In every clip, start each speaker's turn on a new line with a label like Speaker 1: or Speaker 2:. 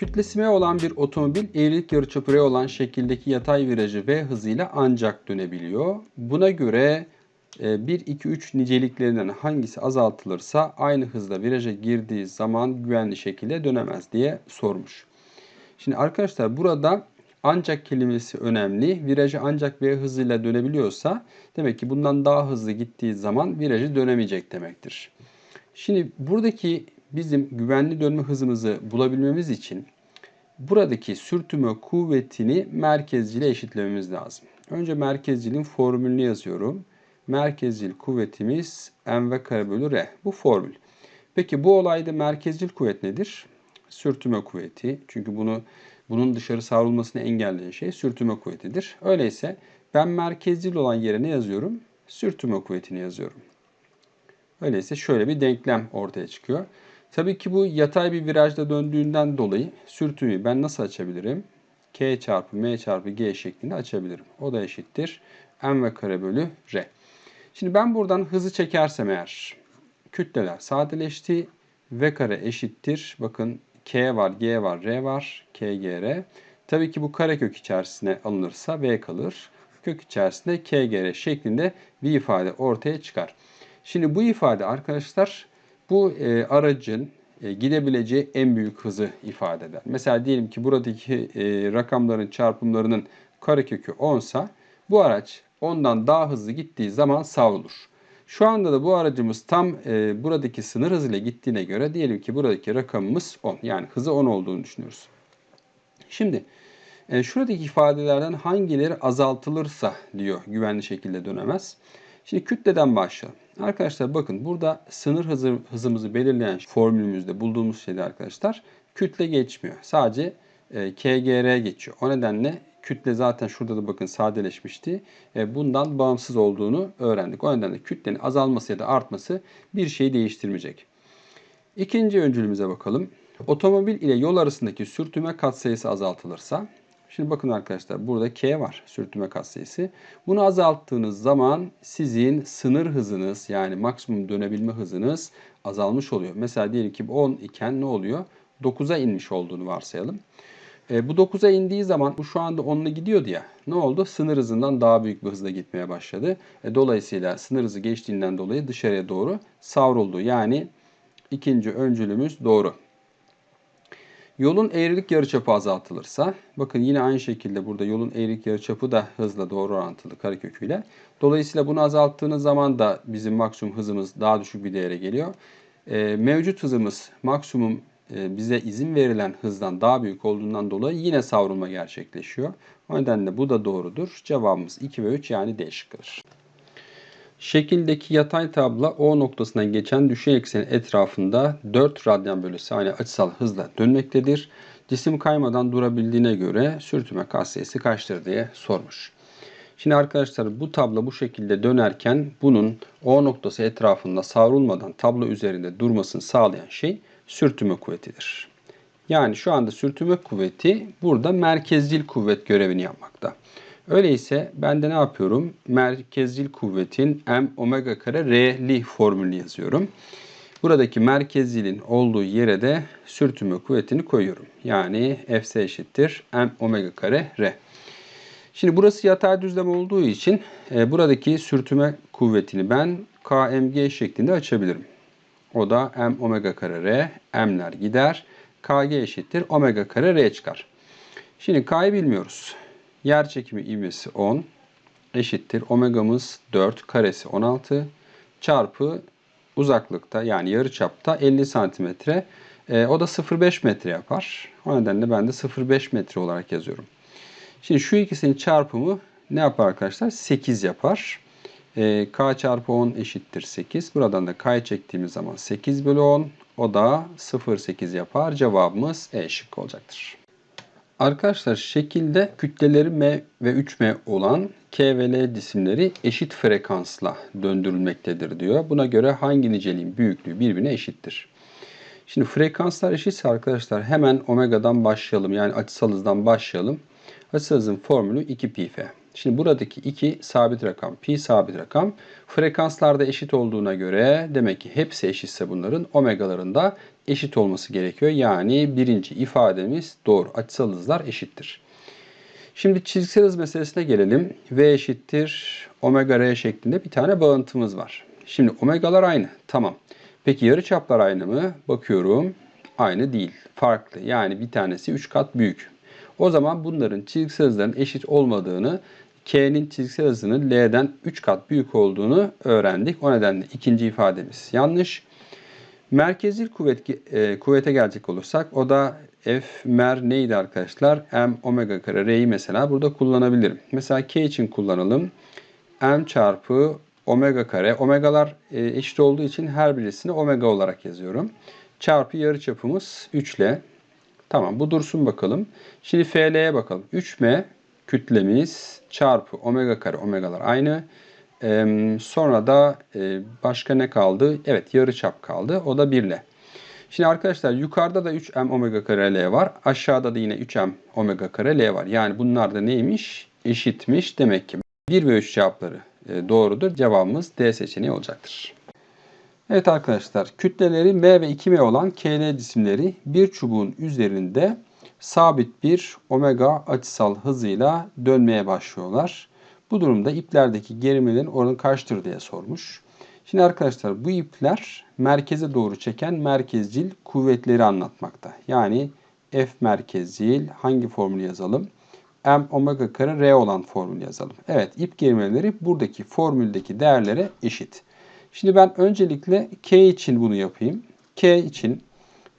Speaker 1: Kütlesi M olan bir otomobil eğrilik yarıçapı R olan şekildeki yatay virajı V hızıyla ancak dönebiliyor. Buna göre e, 1, 2, 3 niceliklerinden hangisi azaltılırsa aynı hızla viraja girdiği zaman güvenli şekilde dönemez diye sormuş. Şimdi arkadaşlar burada ancak kelimesi önemli. Virajı ancak V hızıyla dönebiliyorsa demek ki bundan daha hızlı gittiği zaman virajı dönemeyecek demektir. Şimdi buradaki bizim güvenli dönme hızımızı bulabilmemiz için buradaki sürtünme kuvvetini merkezciyle eşitlememiz lazım. Önce merkezciliğin formülünü yazıyorum. Merkezcil kuvvetimiz mv kare bölü r. Bu formül. Peki bu olayda merkezcil kuvvet nedir? Sürtünme kuvveti. Çünkü bunu bunun dışarı savrulmasını engelleyen şey sürtünme kuvvetidir. Öyleyse ben merkezcil olan yere ne yazıyorum? Sürtünme kuvvetini yazıyorum. Öyleyse şöyle bir denklem ortaya çıkıyor. Tabii ki bu yatay bir virajda döndüğünden dolayı sürtünmeyi ben nasıl açabilirim? K çarpı M çarpı G şeklinde açabilirim. O da eşittir. M ve kare bölü R. Şimdi ben buradan hızı çekersem eğer kütleler sadeleşti. V kare eşittir. Bakın K var, G var, R var. K, G, R. Tabii ki bu karekök içerisine alınırsa V kalır. Kök içerisinde K, G, R şeklinde bir ifade ortaya çıkar. Şimdi bu ifade arkadaşlar bu e, aracın e, gidebileceği en büyük hızı ifade eder. Mesela diyelim ki buradaki e, rakamların çarpımlarının karekökü 10 sa bu araç ondan daha hızlı gittiği zaman savrulur. Şu anda da bu aracımız tam e, buradaki sınır hızıyla gittiğine göre diyelim ki buradaki rakamımız 10. Yani hızı 10 olduğunu düşünüyoruz. Şimdi e, şuradaki ifadelerden hangileri azaltılırsa diyor güvenli şekilde dönemez. Şimdi kütleden başlayalım. Arkadaşlar bakın burada sınır hızı, hızımızı belirleyen formülümüzde bulduğumuz şeyde arkadaşlar kütle geçmiyor. Sadece e, KGR geçiyor. O nedenle kütle zaten şurada da bakın sadeleşmişti. E, bundan bağımsız olduğunu öğrendik. O nedenle kütlenin azalması ya da artması bir şeyi değiştirmeyecek. İkinci öncülümüze bakalım. Otomobil ile yol arasındaki sürtünme katsayısı azaltılırsa Şimdi bakın arkadaşlar burada K var sürtünme katsayısı. Bunu azalttığınız zaman sizin sınır hızınız yani maksimum dönebilme hızınız azalmış oluyor. Mesela diyelim ki 10 iken ne oluyor? 9'a inmiş olduğunu varsayalım. E, bu 9'a indiği zaman bu şu anda 10'la gidiyordu ya. Ne oldu? Sınır hızından daha büyük bir hızla gitmeye başladı. E, dolayısıyla sınır hızı geçtiğinden dolayı dışarıya doğru savruldu. Yani ikinci öncülümüz doğru. Yolun eğrilik yarıçapı azaltılırsa, bakın yine aynı şekilde burada yolun eğrilik yarıçapı da hızla doğru orantılı kareköküyle. Dolayısıyla bunu azalttığınız zaman da bizim maksimum hızımız daha düşük bir değere geliyor. Ee, mevcut hızımız maksimum e, bize izin verilen hızdan daha büyük olduğundan dolayı yine savrulma gerçekleşiyor. O nedenle bu da doğrudur. Cevabımız 2 ve 3 yani D şıkkıdır. Şekildeki yatay tabla O noktasından geçen düşey eksenin etrafında 4 radyan bölü saniye açısal hızla dönmektedir. Cisim kaymadan durabildiğine göre sürtünme katsayısı kaçtır diye sormuş. Şimdi arkadaşlar bu tablo bu şekilde dönerken bunun O noktası etrafında savrulmadan tablo üzerinde durmasını sağlayan şey sürtünme kuvvetidir. Yani şu anda sürtünme kuvveti burada merkezcil kuvvet görevini yapmakta. Öyleyse ben de ne yapıyorum? Merkezcil kuvvetin m omega kare r'li formülünü yazıyorum. Buradaki merkezcilin olduğu yere de sürtünme kuvvetini koyuyorum. Yani Fs eşittir m omega kare r. Şimdi burası yatay düzlem olduğu için e, buradaki sürtünme kuvvetini ben kmg şeklinde açabilirim. O da m omega kare r, m'ler gider. kg eşittir omega kare r çıkar. Şimdi k'yı bilmiyoruz. Yer çekimi ivmesi 10 eşittir. Omegamız 4 karesi 16 çarpı uzaklıkta yani yarı çapta 50 santimetre. E, o da 0,5 metre yapar. O nedenle ben de 0,5 metre olarak yazıyorum. Şimdi şu ikisinin çarpımı ne yapar arkadaşlar? 8 yapar. E, K çarpı 10 eşittir 8. Buradan da K'yı çektiğimiz zaman 8 bölü 10. O da 0,8 yapar. Cevabımız E şıkkı olacaktır. Arkadaşlar şekilde kütleleri M ve 3M olan K ve L cisimleri eşit frekansla döndürülmektedir diyor. Buna göre hangi niceliğin büyüklüğü birbirine eşittir? Şimdi frekanslar eşitse arkadaşlar hemen omega'dan başlayalım. Yani açısal hızdan başlayalım. Açısal hızın formülü 2 pi f. Şimdi buradaki 2 sabit rakam, pi sabit rakam. Frekanslarda eşit olduğuna göre demek ki hepsi eşitse bunların omegalarında eşit olması gerekiyor. Yani birinci ifademiz doğru. Açısal hızlar eşittir. Şimdi çizgisel hız meselesine gelelim. V eşittir omega r şeklinde bir tane bağıntımız var. Şimdi omegalar aynı. Tamam. Peki yarıçaplar aynı mı? Bakıyorum. Aynı değil. Farklı. Yani bir tanesi 3 kat büyük. O zaman bunların çizgisel hızların eşit olmadığını, K'nin çizgisel hızının L'den 3 kat büyük olduğunu öğrendik. O nedenle ikinci ifademiz yanlış. Merkezil kuvvet, e, kuvvete gelecek olursak o da F mer neydi arkadaşlar? M omega kare R'yi mesela burada kullanabilirim. Mesela K için kullanalım. M çarpı omega kare. Omegalar e, eşit olduğu için her birisini omega olarak yazıyorum. Çarpı yarıçapımız 3 ile. Tamam bu dursun bakalım. Şimdi FL'ye bakalım. 3M kütlemiz çarpı omega kare omegalar aynı. Ee, sonra da e, başka ne kaldı? Evet yarıçap kaldı. O da 1 ile. Şimdi arkadaşlar yukarıda da 3m omega kare l var. Aşağıda da yine 3m omega kare l var. Yani bunlar da neymiş? Eşitmiş. Demek ki 1 ve 3 cevapları e, doğrudur. Cevabımız D seçeneği olacaktır. Evet arkadaşlar kütleleri M ve 2M olan KL cisimleri bir çubuğun üzerinde sabit bir omega açısal hızıyla dönmeye başlıyorlar. Bu durumda iplerdeki gerilmelerin oranı kaçtır diye sormuş. Şimdi arkadaşlar bu ipler merkeze doğru çeken merkezcil kuvvetleri anlatmakta. Yani F merkezcil hangi formülü yazalım? M omega kare R olan formülü yazalım. Evet ip gerilmeleri buradaki formüldeki değerlere eşit. Şimdi ben öncelikle K için bunu yapayım. K için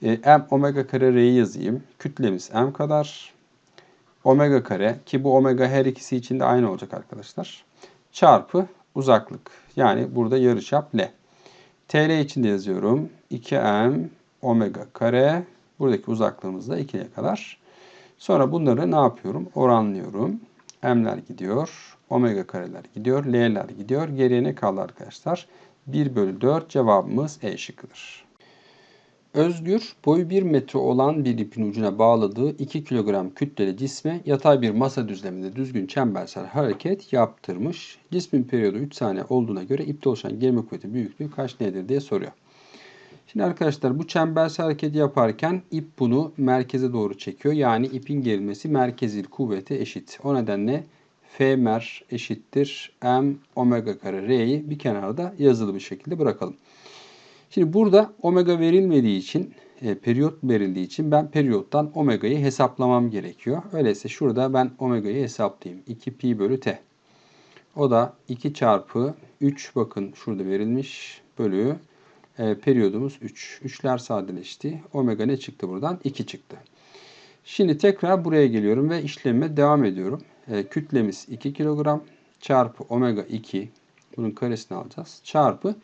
Speaker 1: e, M omega kare R'yi yazayım. Kütlemiz M kadar. Omega kare ki bu omega her ikisi için de aynı olacak arkadaşlar. Çarpı uzaklık. Yani burada yarıçap L. TL için de yazıyorum. 2M omega kare. Buradaki uzaklığımız da 2'ye kadar. Sonra bunları ne yapıyorum? Oranlıyorum. M'ler gidiyor. Omega kareler gidiyor. L'ler gidiyor. Geriye ne kaldı arkadaşlar? 1 bölü 4 cevabımız E şıkkıdır. Özgür boyu 1 metre olan bir ipin ucuna bağladığı 2 kilogram kütleli cisme yatay bir masa düzleminde düzgün çembersel hareket yaptırmış. Cismin periyodu 3 saniye olduğuna göre ipte oluşan gerilme kuvveti büyüklüğü kaç nedir diye soruyor. Şimdi arkadaşlar bu çembersel hareket yaparken ip bunu merkeze doğru çekiyor. Yani ipin gerilmesi merkezil kuvvete eşit. O nedenle F mer eşittir M omega kare R'yi bir kenarda yazılı bir şekilde bırakalım. Şimdi burada omega verilmediği için, e, periyot verildiği için ben periyottan omega'yı hesaplamam gerekiyor. Öyleyse şurada ben omega'yı hesaplayayım. 2 pi bölü t. O da 2 çarpı 3 bakın şurada verilmiş bölü e, periyodumuz 3. 3'ler sadeleşti. Omega ne çıktı buradan? 2 çıktı. Şimdi tekrar buraya geliyorum ve işlemime devam ediyorum. E, kütlemiz 2 kilogram çarpı omega 2 bunun karesini alacağız. Çarpı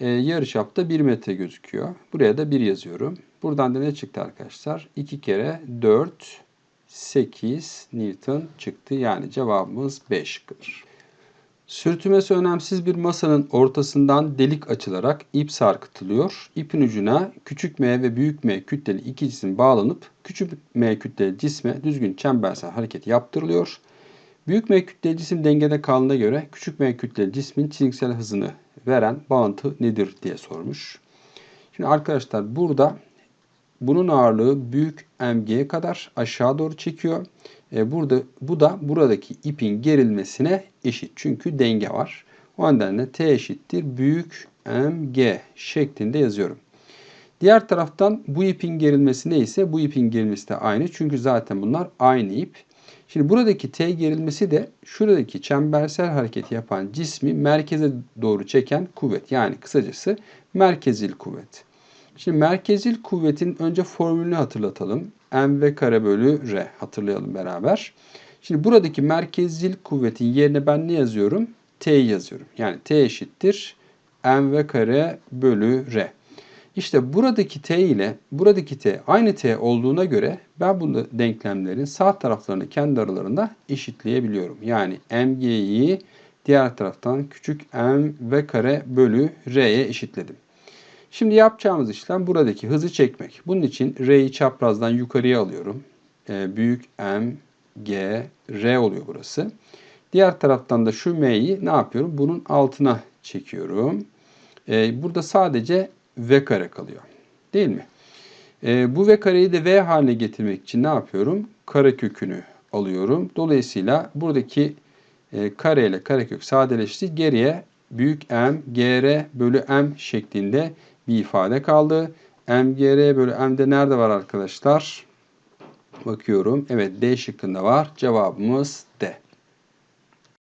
Speaker 1: e, yarıçapta 1 metre gözüküyor. Buraya da 1 yazıyorum. Buradan da ne çıktı arkadaşlar? 2 kere 4 8 Newton çıktı. Yani cevabımız 5 şıkkıdır. Sürtünmesi önemsiz bir masanın ortasından delik açılarak ip sarkıtılıyor. İpin ucuna küçük m ve büyük m kütleli iki cisim bağlanıp küçük m kütleli cisme düzgün çembersel hareket yaptırılıyor. Büyük m kütleli cisim dengede kaldığına göre küçük m kütleli cismin çizgisel hızını veren bağıntı nedir diye sormuş. Şimdi arkadaşlar burada bunun ağırlığı büyük mg'ye kadar aşağı doğru çekiyor. E burada bu da buradaki ipin gerilmesine eşit. Çünkü denge var. O nedenle t eşittir büyük mg şeklinde yazıyorum. Diğer taraftan bu ipin gerilmesi neyse bu ipin gerilmesi de aynı. Çünkü zaten bunlar aynı ip. Şimdi buradaki T gerilmesi de şuradaki çembersel hareket yapan cismi merkeze doğru çeken kuvvet. Yani kısacası merkezil kuvvet. Şimdi merkezil kuvvetin önce formülünü hatırlatalım. mv kare bölü r hatırlayalım beraber. Şimdi buradaki merkezil kuvvetin yerine ben ne yazıyorum? T'yi yazıyorum. Yani T eşittir mv kare bölü r. İşte buradaki t ile buradaki t aynı t olduğuna göre ben bu denklemlerin sağ taraflarını kendi aralarında eşitleyebiliyorum. Yani mg'yi diğer taraftan küçük m v kare bölü r'ye eşitledim. Şimdi yapacağımız işlem buradaki hızı çekmek. Bunun için r'yi çaprazdan yukarıya alıyorum. Ee, büyük m, g, r oluyor burası. Diğer taraftan da şu m'yi ne yapıyorum? Bunun altına çekiyorum. Ee, burada sadece v kare kalıyor. Değil mi? Ee, bu v kareyi de v haline getirmek için ne yapıyorum? Kare kökünü alıyorum. Dolayısıyla buradaki e, kare ile karekök sadeleşti. Geriye büyük m gr bölü m şeklinde bir ifade kaldı. m gr bölü m de nerede var arkadaşlar? Bakıyorum. Evet D şıkkında var. Cevabımız D.